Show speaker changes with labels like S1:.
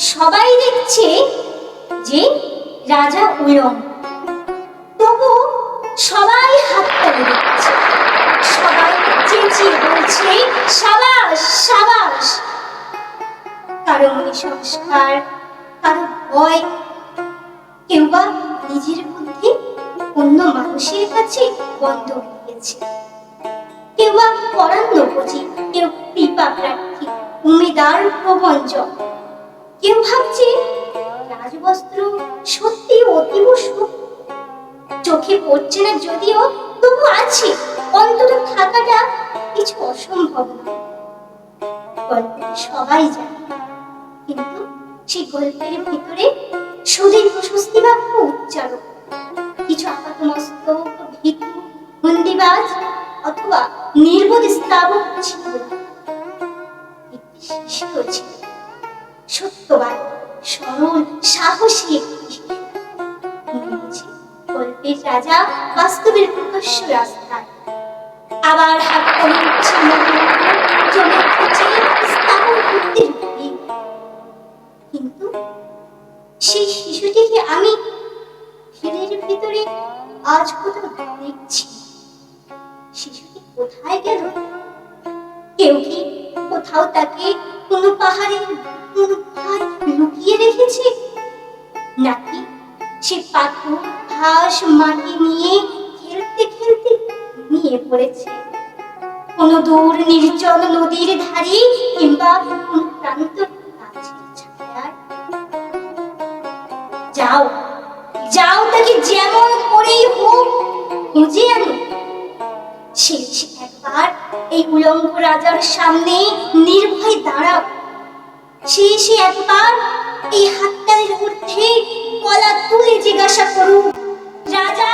S1: সবাই দেখছে যে রাজা উলঙ্গ তবু সবাই হাত তালি দিচ্ছে। সবাই চেঁচিয়ে বলছে, সাবাস সাবাস। কারও সংস্কার কারও ভয়। কেউ বা নিজের মধ্যে অন্য মানুষের কাছে বন্ধ দিয়েছে কেউ বা পরান্নপতি কেউ কৃপা প্রার্থী, উমেদার প্রবঞ্চক কেউ ভাবছে রাজবস্ত্র সত্যি অতীব চোখে পড়ছে না যদিও তবু আছে অন্তত থাকাটা কিছু অসম্ভব সবাই জানে, কিন্তু সেই গল্পের ভিতরে সুদীর প্রশস্তি বাক্য উচ্চারণ? কিছু আপাতমস্তক, ভীতু হন্দিবাজ অথবা নির্বোধ স্থাবক ছিল শিশুও ছিল। সত্যবান সরল সাহসী গল্পের রাজা বাস্তবের প্রকাশ্য রাস্তায় আবার কিন্তু সেই শিশুটিকে আমি ভিড়ের ভিতরে আজ কোথাও দেখছি শিশুটি কোথায় গেল? কেউ কি কোথাও তাকে কোনো পাহাড়ে লুকিয়ে নাকি সে পাথর ঘাস মাটি নিয়ে খেলতে খেলতে নিয়ে পড়েছে? কোনো দূর নির্জন নদীর ধারে কিংবা কোনো প্রান্ত যাও যাও তাকে যেমন করেই হোক, খুঁজে আনো। একবার এই উলঙ্গ রাজার সামনে নির্ভয় দাঁড়াও। সেই একবার এই হাততালির ঊর্ধ্বে কলা তুলে জিজ্ঞাসা করুন রাজা